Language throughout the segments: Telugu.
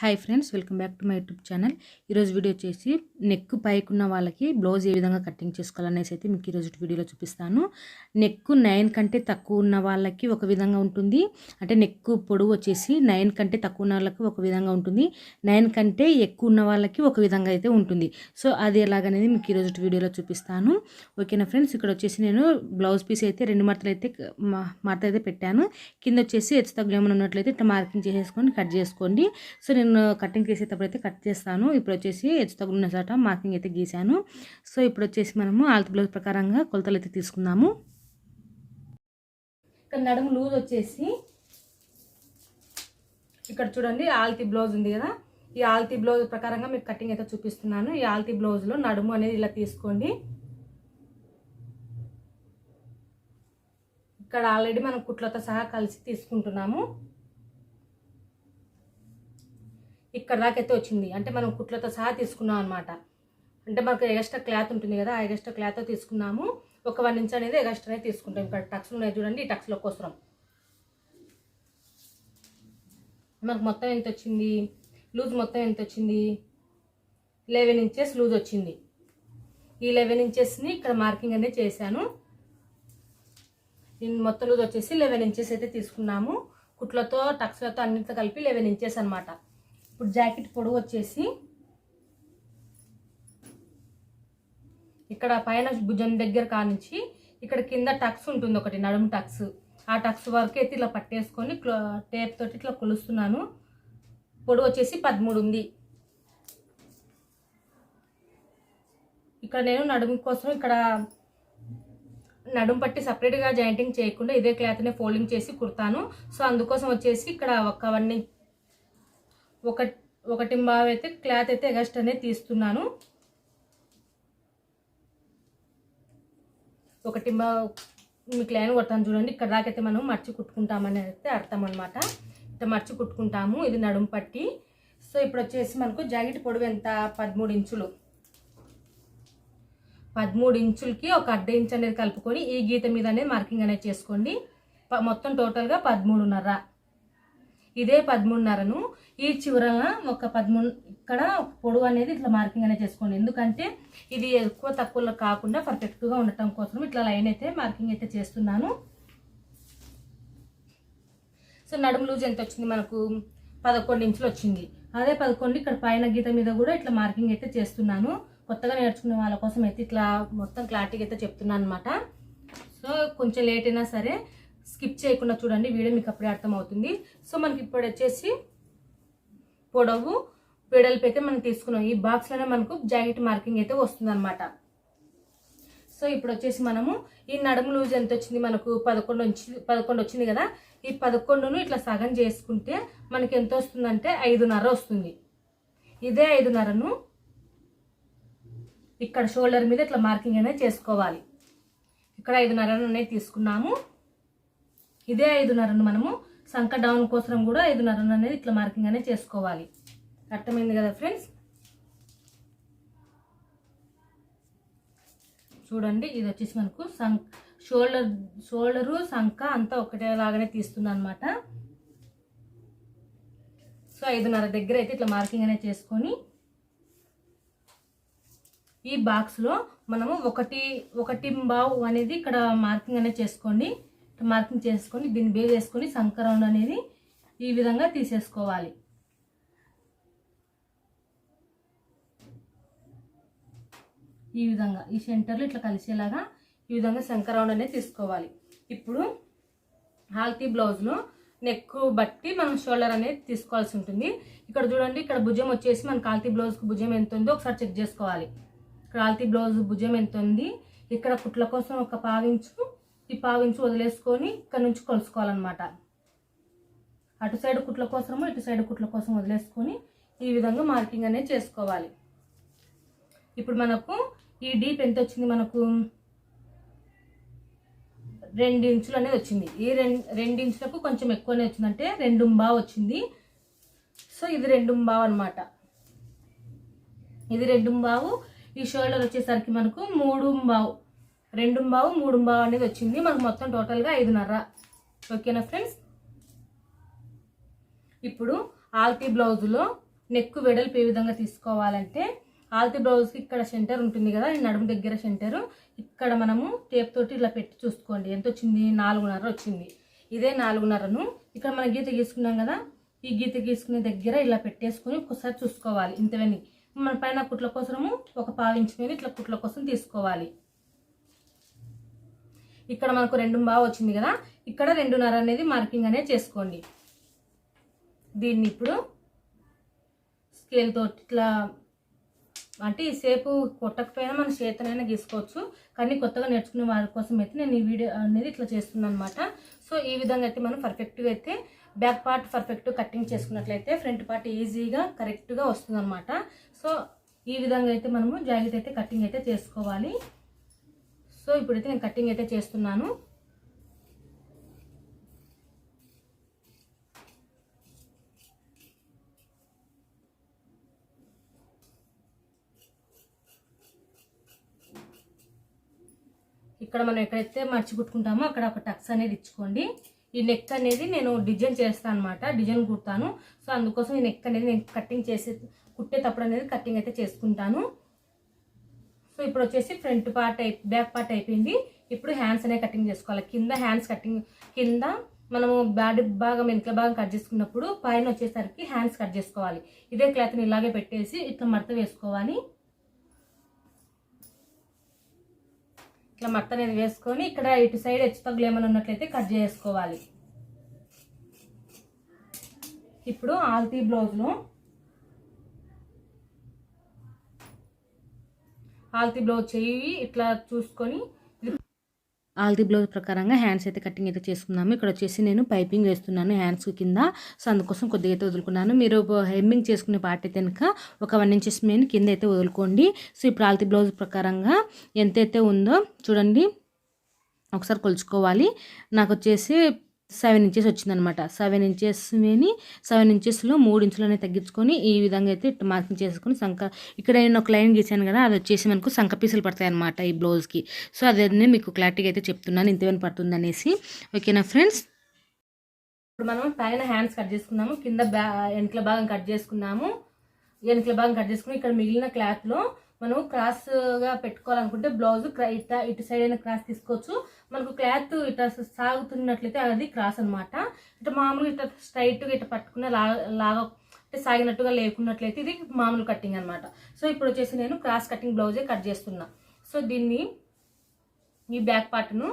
Hi friends welcome back to my YouTube channel. ఈరోజు వీడియో వచ్చేసి నెక్ పైకున్న వాళ్ళకి బ్లౌజ్ ఏ విధంగా కటింగ్ చేసుకోవాలనేసి అయితే మీకు ఈరోజు వీడియోలో చూపిస్తాను. నెక్ నైన్ కంటే తక్కువ ఉన్న వాళ్ళకి ఒక విధంగా ఉంటుంది. అంటే నెక్ పొడవు వచ్చేసి నైన్ కంటే తక్కువ ఉన్న వాళ్ళకి ఒక విధంగా ఉంటుంది. నైన్ కంటే ఎక్కువ ఉన్న వాళ్ళకి ఒక విధంగా అయితే ఉంటుంది. సో అది ఎలాగనేది మీకు ఈరోజు వీడియోలో చూపిస్తాను. ఓకేనా ఫ్రెండ్స్? ఇక్కడ వచ్చేసి నేను బ్లౌజ్ పీస్ అయితే రెండు మడతలు అయితే మడత అయితే పెట్టాను. కింద వచ్చేసి హెచ్చు తగ్గులు ఏమైనా ఉన్నట్లయితే ఇట్లా మార్కింగ్ చేసేసుకొని కట్ చేసుకోండి. సో నేను కటింగ్ చేసేటప్పుడు అయితే కట్ చేస్తాను. ఇప్పుడు వచ్చేసి హెచ్చు తగ్గున్న చోట మార్కింగ్ అయితే గీసాను. సో ఇప్పుడు వచ్చేసి మనము ఆల్త్ బ్లౌజ్ ప్రకారంగా కొలతలు అయితే తీసుకుందాము. ఇక్కడ నడుము లూజ్ వచ్చేసి ఇక్కడ చూడండి ఆల్తీ బ్లౌజ్ ఉంది కదా. ఈ ఆల్తీ బ్లౌజ్ ప్రకారంగా మీకు కటింగ్ అయితే చూపిస్తున్నాను. ఈ ఆల్తీ బ్లౌజ్లో నడుము అనేది ఇలా తీసుకోండి. ఇక్కడ ఆల్రెడీ మనం కుట్లతో సహా కలిసి తీసుకుంటున్నాము. ఇక్కడ దాకైతే వచ్చింది. అంటే మనం కుట్లతో సహా తీసుకున్నాం అనమాట అంటే మనకు ఎగస్ట్రా క్లాత్ ఉంటుంది కదా ఆ ఎగస్ట్రా క్లాత్ తీసుకున్నాము. ఒక వన్ ఇంచ్ అనేది ఎగస్ట్రానే తీసుకుంటాం. ఇక్కడ టక్స్లు ఉన్నాయి చూడండి ఈ టక్స్లో కోసరం మనకు మొత్తం ఎంత వచ్చింది? లూజ్ మొత్తం ఎంత వచ్చింది? లెవెన్ ఇంచెస్ లూజ్ వచ్చింది. ఈ లెవెన్ ఇంచెస్ని ఇక్కడ మార్కింగ్ అనేది చేశాను. దీని మొత్తం లూజ్ వచ్చేసి లెవెన్ ఇంచెస్ అయితే తీసుకున్నాము. కుట్లతో టక్స్లతో అన్నింటితో కలిపి లెవెన్ ఇంచెస్ అనమాట ఇప్పుడు జాకెట్ పొడవు వచ్చేసి ఇక్కడ పైన భుజం దగ్గర కానించి ఇక్కడ కింద టక్స్ ఉంటుంది ఒకటి నడుము టక్స్. ఆ టక్స్ వరకు అయితే ఇలా పట్టేసుకొని టేప్ తోటి ఇట్లా కొలుస్తున్నాను. పొడవు వచ్చేసి పదమూడు ఉంది. ఇక్కడ నేను నడుము కోసం ఇక్కడ నడుము పట్టి సపరేట్గా జాయింటింగ్ చేయకుండా ఇదే క్లాత్నే ఫోల్డింగ్ చేసి కుడతాను. సో అందుకోసం వచ్చేసి ఇక్కడ ఒక వన్ ఒక ఒకటి బాగా అయితే క్లాత్ అయితే ఎగస్ట్ అనేది తీస్తున్నాను. ఒకటి మీకు లైన్ కొడతాను చూడండి. ఇక్కడ దాకైతే మనం మర్చి కుట్టుకుంటామని అయితే అర్థం అనమాట ఇట్లా మర్చి కుట్టుకుంటాము. ఇది నడుము పట్టి. సో ఇప్పుడు వచ్చేసి మనకు జాకెట్ పొడవు ఎంత? పదమూడు ఇంచులు. పదమూడు ఇంచులకి ఒక అర్ధ ఇంచు అనేది కలుపుకొని ఈ గీత మీద అనేది మార్కింగ్ అనేది చేసుకోండి. మొత్తం టోటల్గా పదమూడున్నర. ఇదే పదమూడున్నరను ఈ చివరన ఒక పదమూడు ఇక్కడ పొడవు అనేది ఇట్లా మార్కింగ్ అనేది చేసుకోండి. ఎందుకంటే ఇది ఎక్కువ తక్కువలో కాకుండా పర్ఫెక్ట్గా ఉండటం కోసం ఇట్లా లైన్ అయితే మార్కింగ్ అయితే చేస్తున్నాను. సో నడుము లూజ్ ఎంత వచ్చింది? మనకు పదకొండు ఇంచులు వచ్చింది. అదే పదకొండు ఇక్కడ పైన గీత మీద కూడా ఇట్లా మార్కింగ్ అయితే చేస్తున్నాను. కొత్తగా నేర్చుకునే వాళ్ళ కోసం అయితే ఇట్లా మొత్తం క్లారిటీగా అయితే చెప్తున్నాను అనమాట సో కొంచెం లేట్ అయినా సరే స్కిప్ చేయకుండా చూడండి. వీడియో మీకు అప్పుడే అర్థమవుతుంది. సో మనకి ఇప్పుడు వచ్చేసి పొడవు వెడల్పు అయితే మనం తీసుకున్నాం. ఈ బాక్స్లోనే మనకు జాకెట్ మార్కింగ్ అయితే వస్తుంది అనమాట సో ఇప్పుడు వచ్చేసి మనము ఈ నడుము లూజ్ ఎంత వచ్చింది? మనకు పదకొండు పదకొండు వచ్చింది కదా? ఈ పదకొండును ఇట్లా సగం చేసుకుంటే మనకి ఎంత వస్తుందంటే ఐదున్నర వస్తుంది. ఇదే ఐదున్నరను ఇక్కడ షోల్డర్ మీద ఇట్లా మార్కింగ్ అనేది చేసుకోవాలి. ఇక్కడ ఐదున్నర అనేది తీసుకున్నాము. ఇదే ఐదున్నరను మనము సంక డౌన్ కోసం కూడా ఐదున్నర అనేది ఇట్లా మార్కింగ్ అనేది చేసుకోవాలి. అర్థమైంది కదా ఫ్రెండ్స్ చూడండి ఇది వచ్చేసి మనకు సం షోల్డర్ షోల్డరు సంక అంతా ఒకటేలాగానే తీస్తుంది అనమాట సో ఐదున్నర దగ్గర అయితే ఇట్లా మార్కింగ్ అనేది చేసుకొని ఈ బాక్స్లో మనము ఒకటి ఒకటి బావు అనేది ఇక్కడ మార్కింగ్ అనేది చేసుకోండి. మార్కింగ్ చేసుకొని దీన్ని బే చేసుకొని సంకరౌండ్ అనేది ఈ విధంగా తీసేసుకోవాలి. ఈ విధంగా ఈ సెంటర్లో ఇట్లా కలిసేలాగా ఈ విధంగా శంకరౌండ్ అనేది తీసుకోవాలి. ఇప్పుడు హాల్తీ బ్లౌజ్లో నెక్ బట్టి మనం షోల్డర్ అనేది తీసుకోవాల్సి ఉంటుంది. ఇక్కడ చూడండి ఇక్కడ భుజం వచ్చేసి మన హాల్తీ బ్లౌజ్కి భుజం ఎంత ఉందో ఒకసారి చెక్ చేసుకోవాలి. ఇక్కడ ఆల్తీ బ్లౌజ్ భుజం ఎంత ఉంది? ఇక్కడ కుట్ల కోసం ఒక పావించు ఈ పావించి వదిలేసుకొని ఇక్కడ నుంచి కొలుసుకోవాలన్నమాట. అటు సైడ్ కుట్ల కోసము ఇటు సైడ్ కుట్ల కోసం వదిలేసుకొని ఈ విధంగా మార్కింగ్ అనేది చేసుకోవాలి. ఇప్పుడు మనకు ఈ డీప్ ఎంత వచ్చింది మనకు? రెండు ఇంచులు అనేది వచ్చింది. ఈ రెండు రెండు ఇంచులకు కొంచెం ఎక్కువనే వచ్చిందంటే రెండు బావు వచ్చింది. సో ఇది రెండు బావ అనమాట ఇది రెండు బావు. ఈ షోల్డర్ వచ్చేసరికి మనకు మూడు రెండు బావు మూడు బావు అనేది వచ్చింది. మనకు మొత్తం టోటల్గా ఐదున్నర. ఓకేనా ఫ్రెండ్స్ ఇప్పుడు ఆల్తీ బ్లౌజులో నెక్ వెడల్పు ఏ విధంగా తీసుకోవాలంటే ఆల్తి బ్లౌజ్కి ఇక్కడ సెంటర్ ఉంటుంది కదా ఈ నడుము దగ్గర సెంటర్ ఇక్కడ మనము టేప్ తోటి ఇలా పెట్టి చూసుకోండి. ఎంత వచ్చింది? నాలుగున్నర వచ్చింది. ఇదే నాలుగున్నరను ఇక్కడ మనం గీత గీసుకున్నాం కదా ఈ గీత గీసుకునే దగ్గర ఇలా పెట్టేసుకొని ఒకసారి చూసుకోవాలి. ఇంతవని మన పైన కుట్ల కోసము ఒక పావించుకొని ఇట్లా కుట్ల కోసం తీసుకోవాలి. ఇక్కడ మనకు రెండు బాగా వచ్చింది కదా ఇక్కడ రెండున్నర అనేది మార్కింగ్ అనేది చేసుకోండి. దీన్ని ఇప్పుడు స్కేల్తో ఇట్లా అంటే ఈ సేపు కొట్టకపోయినా మన చేతనైనా గీసుకోవచ్చు కానీ కొత్తగా నేర్చుకునే వారి కోసం అయితే నేను ఈ వీడియో అనేది ఇట్లా చేస్తున్నాను అనమాట సో ఈ విధంగా అయితే మనం పర్ఫెక్ట్గా అయితే బ్యాక్ పార్ట్ పర్ఫెక్ట్ కటింగ్ చేసుకున్నట్లయితే ఫ్రంట్ పార్ట్ ఈజీగా కరెక్ట్గా వస్తుంది సో ఈ విధంగా అయితే మనము జాకెట్ అయితే కటింగ్ అయితే చేసుకోవాలి. సో ఇప్పుడైతే నేను కటింగ్ అయితే చేస్తున్నాను. ఇక్కడ మనం ఎక్కడైతే మర్చి కుట్టుకుంటామో అక్కడ ఒక టక్స్ అనేది ఇచ్చుకోండి. ఈ నెక్ అనేది నేను డిజైన్ చేస్తాను అనమాట డిజైన్ కుడతాను. సో అందుకోసం ఈ నెక్ అనేది నేను కటింగ్ చేసే కుట్టేటప్పుడు అనేది కటింగ్ అయితే చేసుకుంటాను. సో ఇప్పుడు వచ్చేసి ఫ్రంట్ పార్ట్ అయి బ్యాక్ పార్ట్ అయిపోయింది. ఇప్పుడు హ్యాండ్స్ అనేవి కటింగ్ చేసుకోవాలి. కింద హ్యాండ్స్ కటింగ్ కింద మనము బాడీ భాగం వెనుక భాగం కట్ చేసుకున్నప్పుడు పైన వచ్చేసరికి హ్యాండ్స్ కట్ చేసుకోవాలి. ఇదే క్లాత్ని ఇలాగే పెట్టేసి ఇట్లా మడత వేసుకోవాలి. ఇట్లా మడత అనేది వేసుకొని ఇక్కడ ఇటు సైడ్ హెచ్చు తగ్గులు ఏమైనా ఉన్నట్లయితే కట్ చేసుకోవాలి. ఇప్పుడు ఆల్తీ బ్లౌజ్లో ఆల్తీ బ్లౌజ్ చెయ్యి ఇట్లా చూసుకొని ఆల్తీ బ్లౌజ్ ప్రకారంగా హ్యాండ్స్ అయితే కటింగ్ అయితే చేసుకున్నాము. ఇక్కడ వచ్చేసి నేను పైపింగ్ వేస్తున్నాను హ్యాండ్స్ కింద. సో అందుకోసం కొద్దిగా అయితే వదులుకున్నాను. మీరు హెమ్మింగ్ చేసుకునే పార్ట్ అయితే కనుక ఒక వన్ ఇంచెస్ మెయిన్ కింద అయితే వదులుకోండి. సో ఇప్పుడు ఆల్తీ బ్లౌజ్ ప్రకారంగా ఎంతైతే ఉందో చూడండి. ఒకసారి కొలుచుకోవాలి. నాకు వచ్చేసి సెవెన్ ఇంచెస్ వచ్చిందనమాట. సెవెన్ ఇంచెస్ సెవెన్ ఇంచెస్లో మూడు ఇంచులనే తగ్గించుకొని ఈ విధంగా అయితే మార్కింగ్ చేసుకొని సంక ఇక్కడ నేను ఒక లైన్ గీసాను కదా అది వచ్చేసి మనకు సంక పీసులు పడతాయి అనమాట ఈ బ్లౌజ్కి. సో అదే మీకు క్లారిటీగా అయితే చెప్తున్నాను ఇంతవరకు పడుతుంది అనేసి. ఓకేనా ఫ్రెండ్స్? ఇప్పుడు మనం పైన హ్యాండ్స్ కట్ చేసుకున్నాము కింద బ్యా వెనకల భాగం కట్ చేసుకున్నాము. వెనకల భాగం కట్ చేసుకుని ఇక్కడ మిగిలిన క్లాత్లో మనం క్రాస్గా పెట్టుకోవాలనుకుంటే బ్లౌజ్ ఇట్లా ఇటు సైడ్ అయినా క్రాస్ తీసుకోవచ్చు. మనకు క్లాత్ ఇట్లా సాగుతున్నట్లయితే అది క్రాస్ అనమాట ఇట్లా మామూలుగా ఇట్లా స్ట్రైట్గా ఇట్లా పట్టుకున్న లాగా లాగా అంటే సాగినట్టుగా లేకున్నట్లయితే ఇది మామూలు కటింగ్ అనమాట సో ఇప్పుడు వచ్చేసి నేను క్రాస్ కటింగ్ బ్లౌజే కట్ చేస్తున్నా. సో దీన్ని ఈ బ్యాక్ పార్ట్ను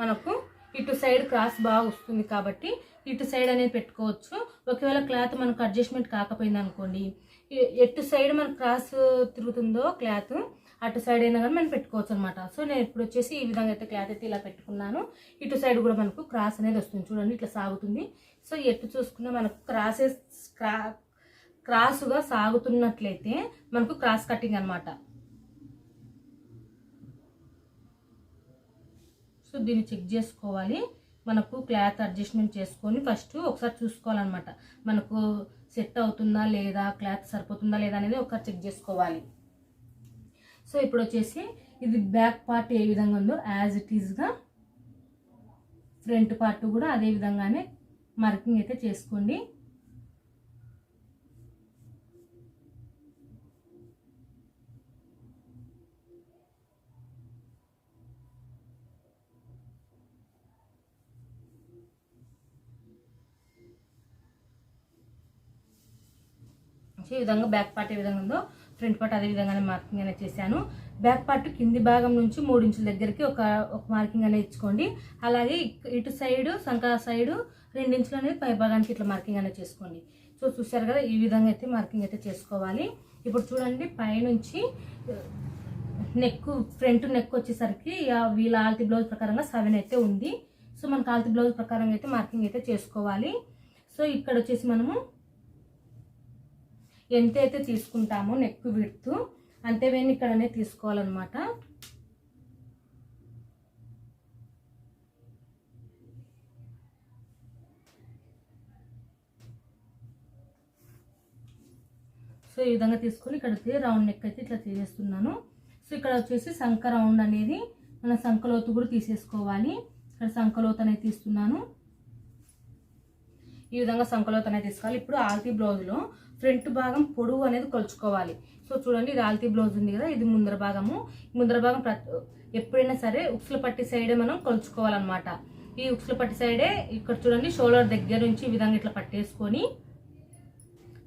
మనకు ఇటు సైడ్ క్రాస్ బాగా వస్తుంది కాబట్టి ఇటు సైడ్ అనేది పెట్టుకోవచ్చు. ఒకవేళ క్లాత్ మనకు అడ్జస్ట్మెంట్ కాకపోయింది అనుకోండి ఎటు సైడ్ మన క్రాస్ తిరుగుతుందో క్లాత్ అటు సైడ్ అయినా కానీ మనం పెట్టుకోవచ్చు అనమాట సో నేను ఇప్పుడు వచ్చేసి ఈ విధంగా అయితే క్లాత్ అయితే ఇలా పెట్టుకున్నాను. ఇటు సైడ్ కూడా మనకు క్రాస్ అనేది వస్తుంది. చూడండి ఇట్లా సాగుతుంది. సో ఎటు చూసుకున్నా మనకు క్రాసెస్ క్రా క్రాసుగా సాగుతున్నట్లయితే మనకు క్రాస్ కటింగ్ అనమాట. సో దీన్ని చెక్ చేసుకోవాలి. మనకు క్లాత్ అడ్జస్ట్మెంట్ చేసుకొని ఫస్ట్ ఒకసారి చూసుకోవాలన్నమాట. మనకు సెట్ అవుతుందా లేదా క్లాత్ సరిపోతుందా లేదా అనేది ఒకసారి చెక్ చేసుకోవాలి. సో ఇప్పుడు వచ్చేసి ఇది బ్యాక్ పార్ట్ ఏ విధంగా ఉందో యాజ్ ఇట్ ఈస్గా ఫ్రంట్ పార్ట్ కూడా అదే విధంగానే మార్కింగ్ అయితే చేసుకోండి. ఈ విధంగా బ్యాక్ పార్ట్ ఏ విధంగా ఉందో ఫ్రంట్ పార్ట్ అదే విధంగానే మార్కింగ్ అనేది చేశాను. బ్యాక్ పార్ట్ కింది భాగం నుంచి మూడు ఇంచుల దగ్గరికి ఒక ఒక మార్కింగ్ అనేది ఇచ్చుకోండి. అలాగే ఇటు సైడ్ సంక సైడ్ రెండు ఇంచులు అనేది పై భాగానికి ఇట్లా మార్కింగ్ అనేది చేసుకోండి. సో చూసారు కదా ఈ విధంగా అయితే మార్కింగ్ అయితే చేసుకోవాలి. ఇప్పుడు చూడండి పైనుంచి నెక్ ఫ్రంట్ నెక్ వచ్చేసరికి వీళ్ళ ఆల్తి బ్లౌజ్ ప్రకారంగా సెవెన్ అయితే ఉంది. సో మనకు ఆల్తి బ్లౌజ్ ప్రకారంగా అయితే మార్కింగ్ అయితే చేసుకోవాలి. సో ఇక్కడ వచ్చేసి మనము ఎంత అయితే తీసుకుంటామో నెక్ విడుతూ అంతేవేని ఇక్కడనే తీసుకోవాలన్నమాట. సో ఈ విధంగా తీసుకొని ఇక్కడ రౌండ్ నెక్ అయితే ఇట్లా తీసేస్తున్నాను సో ఇక్కడ వచ్చేసి సంఖ రౌండ్ అనేది మన సంఖలోతు కూడా తీసేసుకోవాలి. ఇక్కడ సంఖలోతు అనేది తీస్తున్నాను. ఈ విధంగా సంకలోత అనేది తీసుకోవాలి. ఇప్పుడు ఆల్తీ బ్లౌజ్లో ఫ్రంట్ భాగం పొడవు అనేది కొలుచుకోవాలి. సో చూడండి ఇది ఆల్తీ బ్లౌజ్ ఉంది కదా ఇది ముందర భాగము. ముందర భాగం ఎప్పుడైనా సరే ఉక్సుల పట్టి సైడే మనం కొలుచుకోవాలన్నమాట. ఈ ఉక్సుల పట్టి సైడే ఇక్కడ చూడండి షోల్డర్ దగ్గర నుంచి ఈ విధంగా ఇట్లా పట్టేసుకొని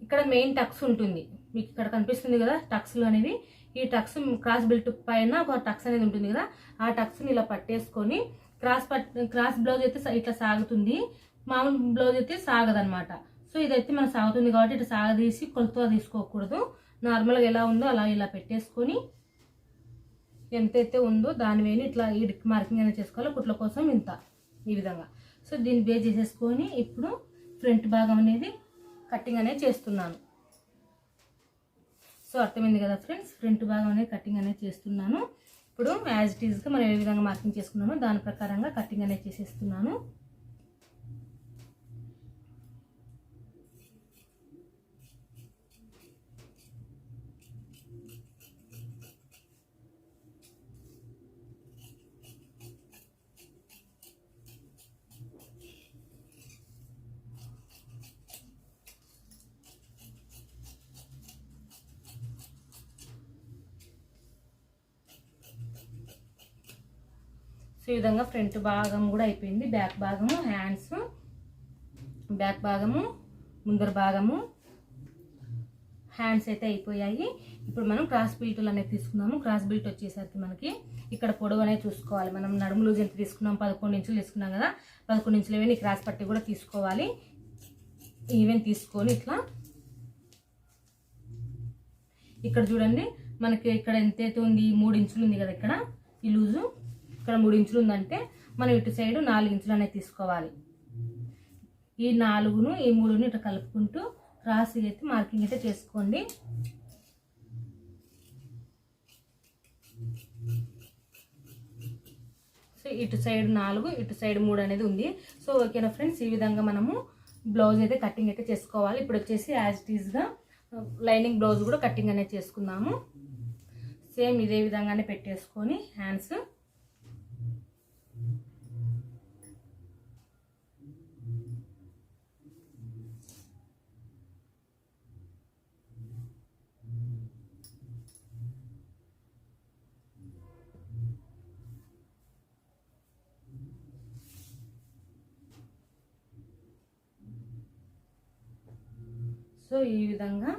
ఇక్కడ మెయిన్ టక్స్ ఉంటుంది. మీకు ఇక్కడ కనిపిస్తుంది కదా టక్స్లు అనేది ఈ టక్స్ క్రాస్ బెల్ట్ పైన ఒక టక్స్ అనేది ఉంటుంది కదా ఆ టక్స్ని ఇలా పట్టేసుకొని క్రాస్ పట్ క్రాస్ బ్లౌజ్ అయితే ఇట్లా సాగుతుంది. మామూలు బ్లౌజ్ అయితే సాగదనమాట. సో ఇదైతే మనకు సాగుతుంది కాబట్టి ఇటు సాగదీసి కొలత తీసుకోకూడదు. నార్మల్గా ఎలా ఉందో అలా ఇలా పెట్టేసుకొని ఎంతైతే ఉందో దాని మీద ఇట్లా ఈ మార్కింగ్ అనేది చేసుకోవాలి. కుట్ల కోసం ఇంత ఈ విధంగా. సో దీన్ని బేస్ చేసేసుకొని ఇప్పుడు ఫ్రంట్ భాగం అనేది కటింగ్ అనేది చేస్తున్నాను. సో అర్థమైంది కదా ఫ్రెండ్స్ ఫ్రంట్ భాగం అనేది కటింగ్ అనేది చేస్తున్నాను. ఇప్పుడు యాజ్ ఇట్ ఈజ్గా మనం ఏ విధంగా మార్కింగ్ చేసుకున్నామో దాని ప్రకారంగా కటింగ్ అనేది చేసేస్తున్నాను. సో ఈ విధంగా ఫ్రంట్ భాగం కూడా అయిపోయింది. బ్యాక్ భాగము హ్యాండ్స్ బ్యాక్ భాగము ముందర భాగము హ్యాండ్స్ అయితే అయిపోయాయి. ఇప్పుడు మనం క్రాస్ బెల్ట్లు అనేది తీసుకున్నాము క్రాస్ బెల్ట్ వచ్చేసరికి మనకి ఇక్కడ పొడవు అనేది చూసుకోవాలి. మనం నడుము లూజ్ ఎంత తీసుకున్నాం? పదకొండు ఇంచులు తీసుకున్నాం కదా. పదకొండు ఇంచులు ఇవన్నీ క్రాస్ పట్టి కూడా తీసుకోవాలి. ఈవెన్ తీసుకొని ఇట్లా ఇక్కడ చూడండి. మనకి ఇక్కడ ఎంతైతే ఉంది? మూడు ఇంచులు ఉంది కదా ఇక్కడ. ఈ లూజు. ఇక్కడ మూడు ఇంచులు ఉందంటే మనం ఇటు సైడ్ నాలుగు ఇంచులు అనేది తీసుకోవాలి. ఈ నాలుగును ఈ మూడుని ఇట్లా కలుపుకుంటూ రాసి అయితే మార్కింగ్ అయితే చేసుకోండి. సో ఇటు సైడ్ నాలుగు ఇటు సైడ్ మూడు అనేది ఉంది. సో ఓకేనా ఫ్రెండ్స్? ఈ విధంగా మనము బ్లౌజ్ అయితే కటింగ్ అయితే చేసుకోవాలి. ఇప్పుడు వచ్చేసి యాజ్ ఇట్ ఈజ్గా లైనింగ్ బ్లౌజ్ కూడా కటింగ్ అనేది చేసుకుందాము. సేమ్ ఇదే విధంగానే పెట్టేసుకొని హ్యాండ్స్ సో ఈ విధంగా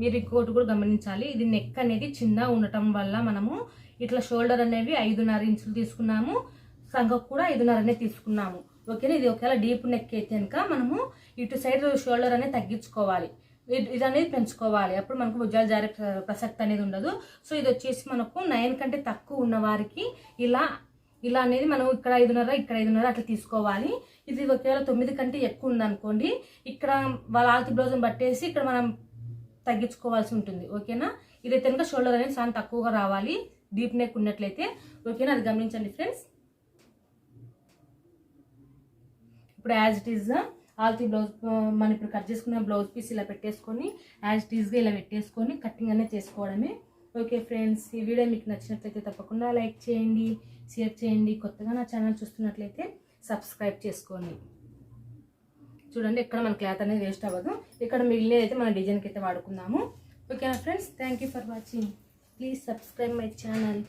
మీరు ఇంకోటి కూడా గమనించాలి. ఇది నెక్ అనేది చిన్న ఉండటం వల్ల మనము ఇట్లా షోల్డర్ అనేవి ఐదున్నర ఇంచులు తీసుకున్నాము. సంఖ కూడా ఐదున్నర అనేది తీసుకున్నాము. ఓకేనా? ఇది ఒకవేళ డీప్ నెక్ అయితే కనుక మనము ఇటు సైడ్ షోల్డర్ అనేది తగ్గించుకోవాలి. ఇది ఇది అనేది పెంచుకోవాలి. అప్పుడు మనకు భుజాలు జారే ప్రసక్తి అనేది ఉండదు. సో ఇది వచ్చేసి మనకు నైన్ కంటే తక్కువ ఉన్న వారికి ఇలా ఇలా అనేది మనం ఇక్కడ ఐదున్నర ఇక్కడ ఐదున్నర అట్లా తీసుకోవాలి. ఇది ఒకవేళ తొమ్మిది కంటే ఎక్కువ ఉందనుకోండి ఇక్కడ వాళ్ళ ఆల్తి బ్లౌజ్ని పట్టేసి ఇక్కడ మనం తగ్గించుకోవాల్సి ఉంటుంది. ఓకేనా? ఇదైతే కనుక షోల్డర్ అనేది చాలా తక్కువగా రావాలి. డీప్ నెక్ ఉన్నట్లయితే. ఓకేనా? అది గమనించండి ఫ్రెండ్స్. ఇప్పుడు యాజ్ ఇట్ ఈజ్ ఆల్తీ బ్లౌజ్ మనం ఇప్పుడు కట్ చేసుకున్న బ్లౌజ్ పీస్ ఇలా పెట్టేసుకొని యాజ్ ఇట్ ఈజ్గా ఇలా పెట్టేసుకొని కటింగ్ అనేది చేసుకోవడమే. ఓకే ఫ్రెండ్స్ ఈ వీడియో మీకు నచ్చినట్లయితే తప్పకుండా లైక్ చేయండి. షేర్ చేయండి. కొత్తగా నా ఛానల్ చూస్తున్నట్లయితే సబ్స్క్రైబ్ చేసుకోండి. చూడండి ఇక్కడ మన క్లాత్ అనేది వేస్ట్ అవ్వదు. ఇక్కడ మిగిలినది అయితే మన డిజైన్కి అయితే వాడుకుందాము. ఓకేనా friends? Thank you for watching. Please subscribe my channel.